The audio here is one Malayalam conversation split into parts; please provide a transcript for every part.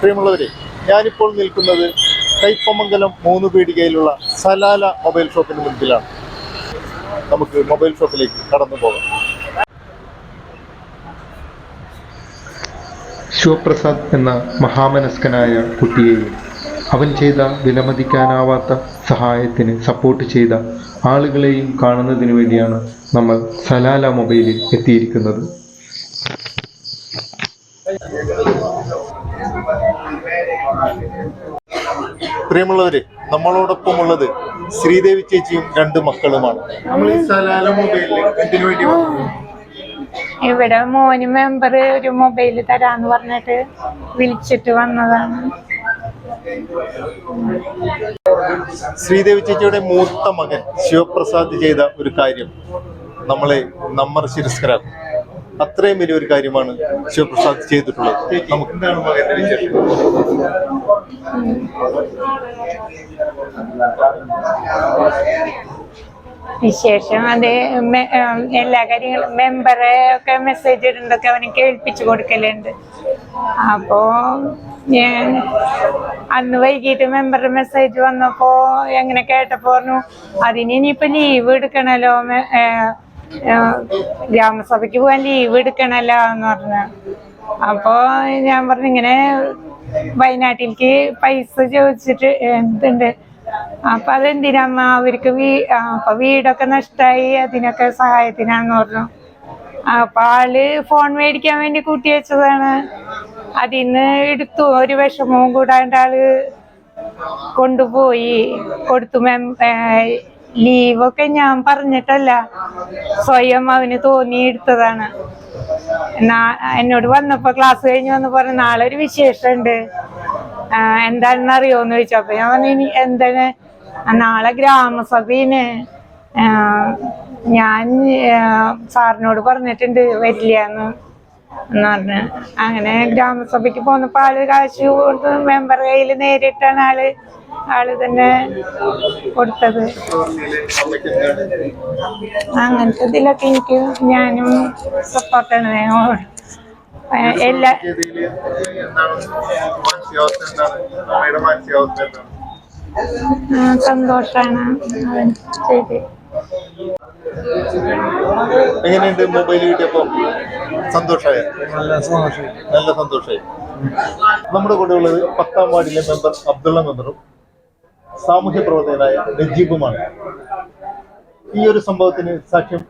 പ്രിയമുള്ളവരെ ഞാനിപ്പോൾ നിൽക്കുന്നത് കൈപ്പമംഗലം മൂന്ന് പീടികയിലുള്ള സലാല മൊബൈൽ ഷോപ്പിന് മുൻപിലാണ്. നമുക്ക് മൊബൈൽ ഷോപ്പിലേക്ക് കടന്നു പോകാം. ശിവപ്രസാദ് എന്ന മഹാമനസ്കനായ കുട്ടിയെയും അവൻ ചെയ്ത വിലമതിക്കാനാവാത്ത സഹായത്തിന് സപ്പോർട്ട് ചെയ്ത ആളുകളെയും കാണുന്നതിന് വേണ്ടിയാണ് നമ്മൾ സലാല മൊബൈലിൽ എത്തിയിരിക്കുന്നത്. പ്രിയമുള്ളവരെ നമ്മളോടൊപ്പം ഉള്ളത് ശ്രീദേവി ചേച്ചിയും രണ്ട് മക്കളുമാണ് നമ്മൾ ഈ സലാല മൊബൈലിൽ എന്തിനു വേണ്ടി വന്നു? ഇവിടെ മോന് മെമ്പർ ഒരു മൊബൈൽ തരാന്ന് പറഞ്ഞിട്ട് വിളിച്ചിട്ട് വന്നതാണ് ശ്രീദേവി ചേച്ചിയുടെ മൂത്ത മകൻ ശിവപ്രസാദ് ചെയ്ത ഒരു കാര്യം നമ്മളെ നമ്മർ ശിരസ്കരാക്കും അത്രയും വലിയൊരു കാര്യമാണ് ശിവപ്രസാദ് ചെയ്തിട്ടുള്ളത്. നമുക്ക് വിശേഷം? അത്. എല്ലാ കാര്യങ്ങളും മെമ്പറെ ഒക്കെ മെസ്സേജ് ഇടുന്നതൊക്കെ അവന് കേൾപ്പിച്ചു കൊടുക്കലുണ്ട്. അപ്പോ ഞാൻ അന്ന് വൈകിട്ട് മെമ്പറുടെ മെസ്സേജ് വന്നപ്പോ എങ്ങനെ കേട്ടപ്പോ പറഞ്ഞു അതിന് ഇനിയിപ്പോ ലീവ് എടുക്കണല്ലോ ഗ്രാമസഭയ്ക്ക് പോകാൻ ലീവ് എടുക്കണല്ലോ എന്ന് പറഞ്ഞു. അപ്പോ ഞാൻ പറഞ്ഞു ഇങ്ങനെ വയനാട്ടിലേക്ക് പൈസ ചോദിച്ചിട്ട് എന്തുണ്ട്? അപ്പൊ അതെന്തിനമ്മ അവർക്ക് വീ അപ്പൊ വീടൊക്കെ നഷ്ടമായി അതിനൊക്കെ സഹായത്തിനാന്ന് പറഞ്ഞു. അപ്പൊ ആൾ ഫോൺ മേടിക്കാൻ വേണ്ടി കൂട്ടി വെച്ചതാണ്. അതിന്ന് എടുത്തു. ഒരു വിഷമവും കൂടാണ്ട് ആൾ കൊണ്ടുപോയി. കൊടുത്തു മെം ലീവൊക്കെ ഞാൻ പറഞ്ഞിട്ടല്ല സ്വയം അവന് തോന്നിയെടുത്തതാണ് എന്നോട് വന്നപ്പോ ക്ലാസ് കഴിഞ്ഞ് വന്ന് പറഞ്ഞു നാളെ ഒരു വിശേഷമുണ്ട് എന്താണെന്ന് അറിയോന്ന് ചോദിച്ചു. അപ്പൊ ഞാൻ പറഞ്ഞു "ഇനി എന്താണ്? നാളെ ഗ്രാമസഭയിന് ഞാൻ സാറിനോട് പറഞ്ഞിട്ടുണ്ട് വരില്ല എന്ന് എന്ന് പറഞ്ഞ്. അങ്ങനെ ഗ്രാമസഭയ്ക്ക് പോന്നപ്പോ ആൾ കാശ് കൊടുത്ത് മെമ്പർ കയ്യിൽ നേരിട്ടാണ് ആൾ ആൾ തന്നെ കൊടുത്തത്. അങ്ങനത്തെ ഇതിലൊക്കെ എനിക്ക് ഞാനും സപ്പോർട്ടാണ് എല്ലാ സന്തോഷാണ് അവൻ ചെയ്ത് എങ്ങനെയുണ്ട് മൊബൈൽ കിട്ടിയപ്പോ? സന്തോഷമായ? നല്ല സന്തോഷം നല്ല സന്തോഷമായി. നമ്മുടെ കൂടെ ഉള്ളത് പത്താം വാർഡിലെ മെമ്പർ അബ്ദുള്ള മെമ്പറും സാമൂഹ്യ പ്രവർത്തകനായ നജീബുമാണ്. ഈ ഒരു സംഭവത്തിന് സാക്ഷ്യം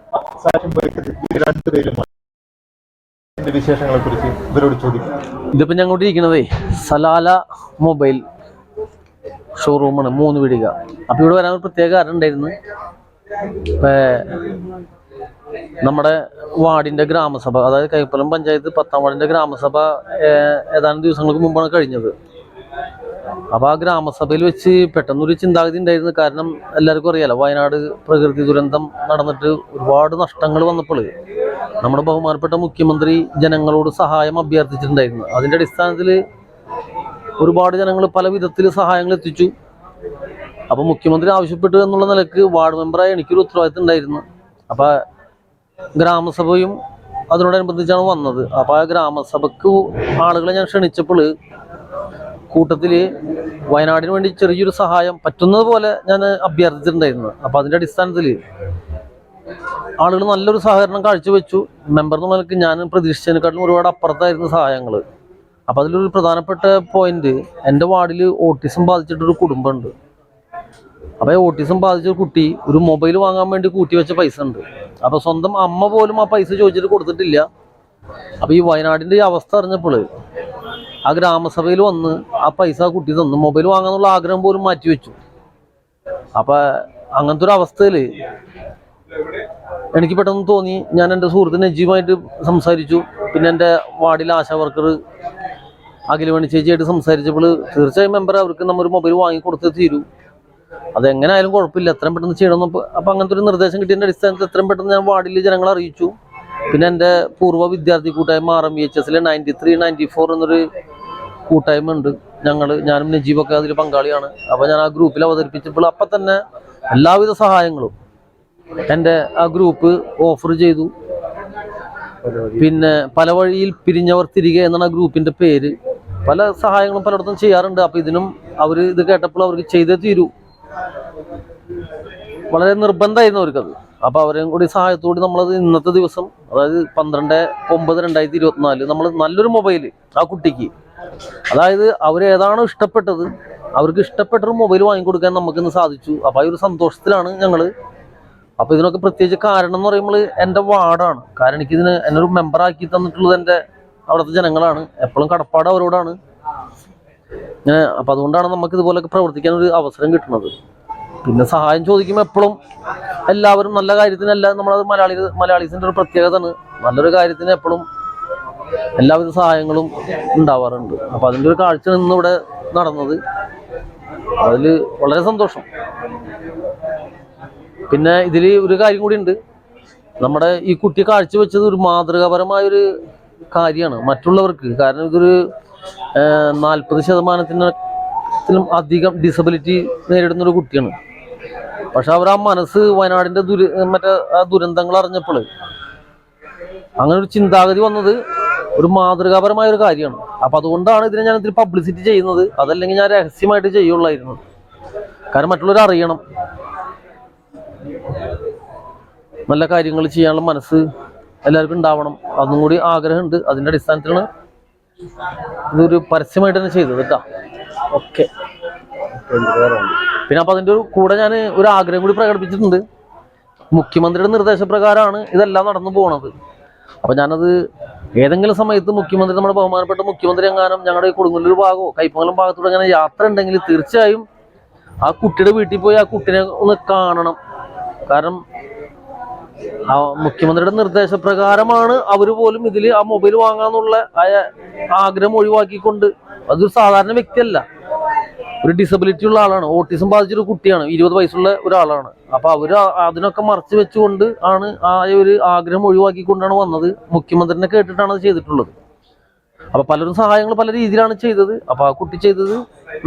സാക്ഷ്യം വഹിച്ചത് രണ്ടുപേരുമാണ്. ഇതിന്റെ വിശേഷങ്ങളെ കുറിച്ച് ഇവരോട് ചോദിക്കും. ഇതിപ്പോ ഞങ്ങോട്ട് ഇരിക്കണതേ സലാല മൊബൈൽ ഷോറൂമാണ് മൂന്ന് വീടിക. അപ്പൊ ഇവിടെ വരാൻ ഒരു പ്രത്യേക കാരണം ഉണ്ടായിരുന്നു. നമ്മുടെ വാർഡിന്റെ ഗ്രാമസഭ അതായത് കൈപ്പലം പഞ്ചായത്ത് പത്താം വാർഡിന്റെ ഗ്രാമസഭ ഏതാനും ദിവസങ്ങൾക്ക് മുമ്പാണ് കഴിഞ്ഞത്. അപ്പൊ ആ ഗ്രാമസഭയിൽ വെച്ച് പെട്ടെന്നൊരു ചിന്താഗതി ഉണ്ടായിരുന്നു. കാരണം എല്ലാവർക്കും അറിയാലോ വയനാട് പ്രകൃതി ദുരന്തം നടന്നിട്ട് ഒരുപാട് നഷ്ടങ്ങൾ വന്നപ്പോൾ നമ്മുടെ ബഹുമാനപ്പെട്ട മുഖ്യമന്ത്രി ജനങ്ങളോട് സഹായം അഭ്യർത്ഥിച്ചിട്ടുണ്ടായിരുന്നു. അതിന്റെ അടിസ്ഥാനത്തിൽ ഒരുപാട് ജനങ്ങൾ പല വിധത്തിൽ സഹായങ്ങൾ എത്തിച്ചു. അപ്പൊ മുഖ്യമന്ത്രി ആവശ്യപ്പെട്ടു എന്നുള്ള നിലയ്ക്ക് വാർഡ് മെമ്പറായി എനിക്കൊരു ഉത്തരവാദിത്തം ഉണ്ടായിരുന്നു. അപ്പൊ ഗ്രാമസഭയും അതിനോടനുബന്ധിച്ചാണ് വന്നത്. അപ്പൊ ആ ഗ്രാമസഭക്ക് ആളുകളെ ഞാൻ ക്ഷണിച്ചപ്പോൾ കൂട്ടത്തിൽ വയനാടിന് വേണ്ടി ചെറിയൊരു സഹായം പറ്റുന്നത് പോലെ ഞാൻ അഭ്യർത്ഥിച്ചിട്ടുണ്ടായിരുന്നു. അപ്പൊ അതിന്റെ അടിസ്ഥാനത്തിൽ ആളുകൾ നല്ലൊരു സഹകരണം കാഴ്ചവെച്ചു. മെമ്പർ എന്ന നിലയ്ക്ക് ഞാൻ പ്രതീക്ഷിച്ചതിനെക്കാട്ടിലും ഒരുപാട് അപ്പുറത്തായിരുന്നു സഹായങ്ങൾ അപ്പൊ അതിലൊരു പ്രധാനപ്പെട്ട പോയിന്റ് എന്റെ വാർഡിൽ ഓട്ടിസം ബാധിച്ചിട്ടൊരു കുടുംബമുണ്ട്. അപ്പൊ ഈ ഓട്ടിസം ബാധിച്ച കുട്ടി ഒരു മൊബൈൽ വാങ്ങാൻ വേണ്ടി കൂട്ടി വെച്ച പൈസ ഉണ്ട്. അപ്പൊ സ്വന്തം അമ്മ പോലും ആ പൈസ ചോദിച്ചിട്ട് കൊടുത്തിട്ടില്ല. അപ്പൊ ഈ വയനാടിന്റെ ഈ അവസ്ഥ അറിഞ്ഞപ്പോൾ ആ ഗ്രാമസഭയിൽ വന്ന് ആ പൈസ ആ കുട്ടി തന്നു. മൊബൈൽ വാങ്ങാന്നുള്ള ആഗ്രഹം പോലും മാറ്റിവെച്ചു അപ്പൊ അങ്ങനത്തെ ഒരു അവസ്ഥയിൽ എനിക്ക് പെട്ടെന്ന് തോന്നി. ഞാൻ എന്റെ സുഹൃത്ത് നജീബായിട്ട് സംസാരിച്ചു. പിന്നെ എന്റെ വാർഡിലെ ആശാ വർക്കർ അഖിലമണി ചേച്ചിയായിട്ട് സംസാരിച്ചപ്പോൾ തീർച്ചയായും മെമ്പർ അവർക്ക് നമ്മൾ മൊബൈൽ വാങ്ങി കൊടുത്തേ തീരൂ. അതെങ്ങനെ ആയാലും കുഴപ്പമില്ല. എത്രയും പെട്ടെന്ന് ചെയ്യണം അപ്പൊ അങ്ങനത്തെ ഒരു നിർദ്ദേശം കിട്ടിയതിന്റെ അടിസ്ഥാനത്തിൽ എത്രയും പെട്ടെന്ന് ഞാൻ വാർഡിൽ ജനങ്ങളെ അറിയിച്ചു. പിന്നെ എന്റെ പൂർവ വിദ്യാർത്ഥി കൂട്ടായ്മ ആർ എം വി എച്ച് എസിലെ നയന്റി ത്രീ നയന്റി ഫോർ എന്നൊരു കൂട്ടായ്മ ഉണ്ട്. ഞങ്ങൾ ഞാനും നജീബൊക്കെ അതിൽ പങ്കാളിയാണ്. അപ്പോൾ ഞാൻ ആ ഗ്രൂപ്പിൽ അവതരിപ്പിച്ചപ്പോൾ അപ്പം തന്നെ എല്ലാവിധ സഹായങ്ങളും എന്റെ ആ ഗ്രൂപ്പ് ഓഫർ ചെയ്തു. പിന്നെ പല വഴിയിൽ പിരിഞ്ഞവർ തിരികെ എന്നാണ് ആ ഗ്രൂപ്പിന്റെ പേര്. പല സഹായങ്ങളും പലയിടത്തും ചെയ്യാറുണ്ട്. അപ്പൊ ഇതിനും അവർ ഇത് കേട്ടപ്പോൾ അവർക്ക് ചെയ്തേ തീരൂ. വളരെ നിർബന്ധമായിരുന്നു അവർക്കത്. അപ്പോൾ അവരെയും കൂടി സഹായത്തോടെ നമ്മളത് ഇന്നത്തെ ദിവസം അതായത് പന്ത്രണ്ട് ഒമ്പത് രണ്ടായിരത്തി ഇരുപത്തിനാല് നമ്മൾ നല്ലൊരു മൊബൈൽ ആ കുട്ടിക്ക്. അതായത് അവരേതാണോ ഇഷ്ടപ്പെട്ടത് അവർക്ക് ഇഷ്ടപ്പെട്ടൊരു മൊബൈൽ വാങ്ങിക്കൊടുക്കാൻ നമുക്ക് ഇന്ന് സാധിച്ചു. അപ്പോൾ ആ ഒരു സന്തോഷത്തിലാണ് ഞങ്ങൾ അപ്പോൾ ഇതിനൊക്കെ പ്രത്യേകിച്ച് കാരണം എന്ന് പറയുമ്പോൾ എന്റെ വാർഡാണ്. കാരണം എനിക്കിതിന് എന്നെ ഒരു മെമ്പർ ആക്കി തന്നിട്ടുള്ളത് എന്റെ അവിടുത്തെ ജനങ്ങളാണ്. എപ്പോഴും കടപ്പാട് അവരോടാണ്. അപ്പോൾ അപ്പൊ അതുകൊണ്ടാണ് നമുക്ക് ഇതുപോലൊക്കെ പ്രവർത്തിക്കാൻ ഒരു അവസരം കിട്ടുന്നത്. പിന്നെ സഹായം ചോദിക്കുമ്പോൾ എപ്പോഴും എല്ലാവരും നല്ല കാര്യത്തിനല്ല നമ്മളത് മലയാളി മലയാളീസിന്റെ ഒരു പ്രത്യേകതയാണ്. നല്ലൊരു കാര്യത്തിന് എപ്പോഴും എല്ലാവിധ സഹായങ്ങളും ഉണ്ടാവാറുണ്ട്. അപ്പൊ അതിന്റെ ഒരു കാഴ്ച നിന്ന് ഇവിടെ നടന്നത് അതിൽ വളരെ സന്തോഷം. പിന്നെ ഇതിൽ ഒരു കാര്യം കൂടി ഉണ്ട്. നമ്മുടെ ഈ കുട്ടി കാഴ്ചവെച്ചത് ഒരു മാതൃകാപരമായൊരു കാര്യമാണ് മറ്റുള്ളവർക്ക്. കാരണം ഇതൊരു നാൽപ്പത് ശതമാനത്തിനും അധികം ഡിസബിലിറ്റി നേരിടുന്ന ഒരു കുട്ടിയാണ്. പക്ഷെ അവർ ആ മനസ്സ് വയനാടിന്റെ ദുര മറ്റേ ദുരന്തങ്ങൾ അറിഞ്ഞപ്പോൾ അങ്ങനെ ഒരു ചിന്താഗതി വന്നത് ഒരു മാതൃകാപരമായ ഒരു കാര്യമാണ്. അപ്പൊ അതുകൊണ്ടാണ് ഇതിനെ ഞാൻ ഇതിൽ പബ്ലിസിറ്റി ചെയ്യുന്നത്. അതല്ലെങ്കിൽ ഞാൻ രഹസ്യമായിട്ട് ചെയ്യുള്ളായിരുന്നു. കാരണം മറ്റുള്ളവർ അറിയണം. നല്ല കാര്യങ്ങൾ ചെയ്യാനുള്ള മനസ്സ് എല്ലാവർക്കും ഉണ്ടാവണം. അതും കൂടി ആഗ്രഹമുണ്ട്. അതിന്റെ അടിസ്ഥാനത്തിലാണ് ഇതൊരു പരസ്യമായിട്ട് തന്നെ ചെയ്തത് കേട്ടോ. ഓക്കെ. പിന്നെ അപ്പൊ അതിന്റെ ഒരു കൂടെ ഞാൻ ഒരു ആഗ്രഹം കൂടി പ്രകടിപ്പിച്ചിട്ടുണ്ട്. മുഖ്യമന്ത്രിയുടെ നിർദ്ദേശപ്രകാരമാണ് ഇതെല്ലാം നടന്നു പോണത്. അപ്പൊ ഞാനത് ഏതെങ്കിലും സമയത്ത് മുഖ്യമന്ത്രി നമ്മുടെ ബഹുമാനപ്പെട്ട മുഖ്യമന്ത്രി എങ്ങാനും ഞങ്ങളുടെ കൊടുങ്ങല്ലൂർ ഭാഗമോ കൈപ്പങ്ങലം ഭാഗത്തൂടെ അങ്ങനെ യാത്ര ഉണ്ടെങ്കിൽ തീർച്ചയായും ആ കുട്ടിയുടെ വീട്ടിൽ പോയി ആ കുട്ടിനെ ഒന്ന് കാണണം. കാരണം ആ മുഖ്യമന്ത്രിയുടെ നിർദ്ദേശപ്രകാരമാണ് അവർ പോലും ഇതിൽ ആ മൊബൈൽ വാങ്ങാന്നുള്ള ആഗ്രഹം ഒഴിവാക്കിക്കൊണ്ട് അതൊരു സാധാരണ വ്യക്തിയല്ല. ഒരു ഡിസബിലിറ്റി ഉള്ള ആളാണ്. ഓട്ടിസം ബാധിച്ചൊരു കുട്ടിയാണ്. ഇരുപത് വയസ്സുള്ള ഒരാളാണ്. അപ്പൊ അവർ അതിനൊക്കെ മറച്ചു വെച്ചുകൊണ്ട് ആണ് ആ ഒരു ആഗ്രഹം ഒഴിവാക്കിക്കൊണ്ടാണ് വന്നത്. മുഖ്യമന്ത്രിനെ കേട്ടിട്ടാണ് അത് ചെയ്തിട്ടുള്ളത്. അപ്പൊ പലരും സഹായങ്ങൾ പല രീതിയിലാണ് ചെയ്തത്. അപ്പൊ ആ കുട്ടി ചെയ്തത്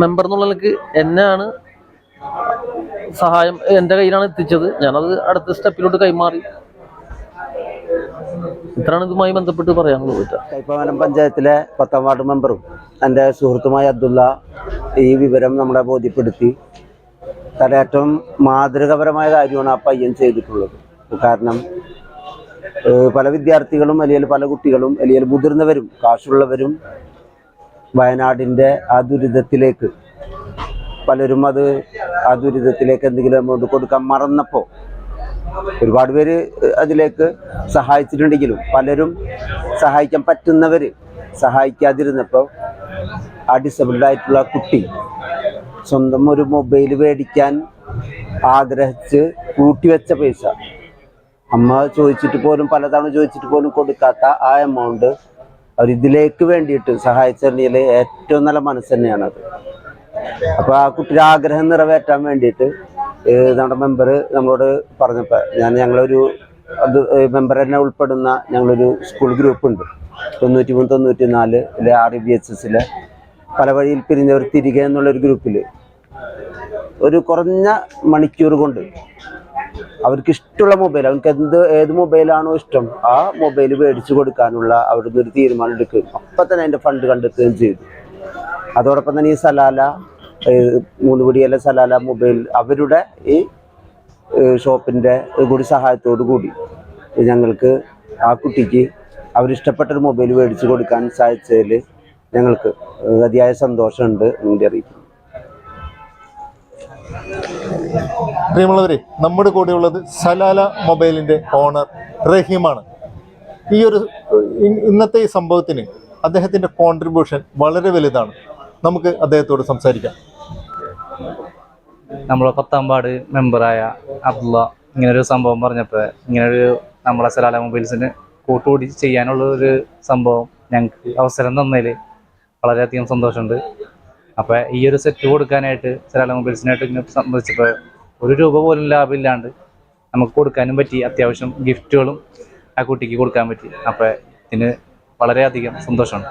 മെമ്പർ എന്നുള്ള നിലയ്ക്ക് എന്നെയാണ് സഹായം എന്റെ കയ്യിലാണ് എത്തിച്ചത്. ഞാനത് അടുത്ത സ്റ്റെപ്പിലോട്ട് കൈമാറി. ഇത്രയാണ് ഇതുമായി ബന്ധപ്പെട്ട് പറയാനുള്ളത് കൈപ്പമാനം പഞ്ചായത്തിലെ പത്താം വാർഡ് മെമ്പറും എന്റെ സുഹൃത്തുമായ അബ്ദുള്ള ഈ വിവരം നമ്മളെ ബോധ്യപ്പെടുത്തി. കാരണം ഏറ്റവും മാതൃകപരമായ കാര്യമാണ് ആ പയ്യൻ ചെയ്തിട്ടുള്ളത്. കാരണം പല വിദ്യാർത്ഥികളും അല്ലെങ്കിൽ പല കുട്ടികളും അല്ലെങ്കിൽ മുതിർന്നവരും കാശുള്ളവരും വയനാടിന്റെ ആ ദുരിതത്തിലേക്ക് പലരും അത് ആ ദുരിതത്തിലേക്ക് എന്തെങ്കിലും കൊടുക്കാൻ മറന്നപ്പോൾ ഒരുപാട് പേര് അതിലേക്ക് സഹായിച്ചിട്ടുണ്ടെങ്കിലും പലരും സഹായിക്കാൻ പറ്റുന്നവർ സഹായിക്കാതിരുന്നപ്പോൾ ആ ഡിസബിൾഡ് ആയിട്ടുള്ള കുട്ടി സ്വന്തം ഒരു മൊബൈൽ മേടിക്കാൻ ആഗ്രഹിച്ച് കൂട്ടിവെച്ച പൈസ. അമ്മ ചോദിച്ചിട്ട് പോലും പലതവണ ചോദിച്ചിട്ട് പോലും കൊടുക്കാത്ത ആ എമൗണ്ട് അവർ ഇതിലേക്ക് വേണ്ടിയിട്ട് സഹായിച്ചിട്ടുണ്ടെങ്കിൽ ഏറ്റവും നല്ല മനസ്സ് തന്നെയാണത്. അപ്പൊ ആ കുട്ടിയുടെ ആഗ്രഹം നിറവേറ്റാൻ വേണ്ടിയിട്ട് നമ്മുടെ മെമ്പർ നമ്മളോട് പറഞ്ഞപ്പോൾ ഞാൻ ഞങ്ങളൊരു അത് മെമ്പർ തന്നെ ഉൾപ്പെടുന്ന ഞങ്ങളൊരു സ്കൂൾ ഗ്രൂപ്പ് ഉണ്ട്. തൊണ്ണൂറ്റി മൂന്ന് തൊണ്ണൂറ്റി നാല് ആർ ബി എച്ച് എസിലെ പല വഴിയിൽ പിരിഞ്ഞവർ തിരികെ എന്നുള്ളൊരു ഗ്രൂപ്പിൽ ഒരു കുറഞ്ഞ മണിക്കൂർ കൊണ്ട് അവർക്ക് ഇഷ്ടമുള്ള മൊബൈൽ അവർക്ക് എന്ത് ഏത് മൊബൈലാണോ ഇഷ്ടം ആ മൊബൈൽ മേടിച്ചു കൊടുക്കാനുള്ള അവിടുന്ന് ഒരു തീരുമാനം എടുക്കുകയും അപ്പം തന്നെ അതിന്റെ ഫണ്ട് കണ്ടെത്തുകയും ചെയ്തു. അതോടൊപ്പം തന്നെ ഈ സലാല ഏഹ് മൂന്ന് പിടിയല്ല സലാല മൊബൈൽ. അവരുടെ ഈ ഷോപ്പിന്റെ കൂടി സഹായത്തോടു കൂടി ഞങ്ങൾക്ക് ആ കുട്ടിക്ക് അവരിഷ്ടപ്പെട്ടൊരു മൊബൈൽ മേടിച്ചു കൊടുക്കാൻ സാധിച്ചതിൽ ഞങ്ങൾക്ക് അതിയായ സന്തോഷമുണ്ട് വേണ്ടി അറിയിക്കുന്നു. പ്രിയമുള്ളവരെ നമ്മുടെ കൂടെയുള്ളത് സലാല മൊബൈലിന്റെ ഓണർ റഹീമാണ്. ഈ ഒരു ഇന്നത്തെ ഈ സംഭവത്തിന് അദ്ദേഹത്തിന്റെ കോൺട്രിബ്യൂഷൻ വളരെ വലുതാണ്. നമുക്ക് അദ്ദേഹത്തോട് സംസാരിക്കാം. നമ്മളെ പത്താം വാർഡ് മെമ്പറായ അബ്ദുള്ള ഇങ്ങനൊരു സംഭവം പറഞ്ഞപ്പോൾ ഇങ്ങനൊരു നമ്മളെ സലാല മൊബൈൽസിന് കൂട്ടുകൂടി ചെയ്യാനുള്ള ഒരു സംഭവം ഞങ്ങൾക്ക് അവസരം തന്നതിൽ വളരെയധികം സന്തോഷമുണ്ട്. അപ്പോൾ ഈ ഒരു സെറ്റ് കൊടുക്കാനായിട്ട് സലാല മൊബൈൽസിനായിട്ട് ഇങ്ങനെ സംബന്ധിച്ചപ്പോൾ ഒരു രൂപ പോലും ലാഭമില്ലാണ്ട് നമുക്ക് കൊടുക്കാനും പറ്റി അത്യാവശ്യം ഗിഫ്റ്റുകളും ആ കുട്ടിക്ക് കൊടുക്കാൻ പറ്റി. അപ്പോൾ ഇതിന് വളരെയധികം സന്തോഷമുണ്ട്.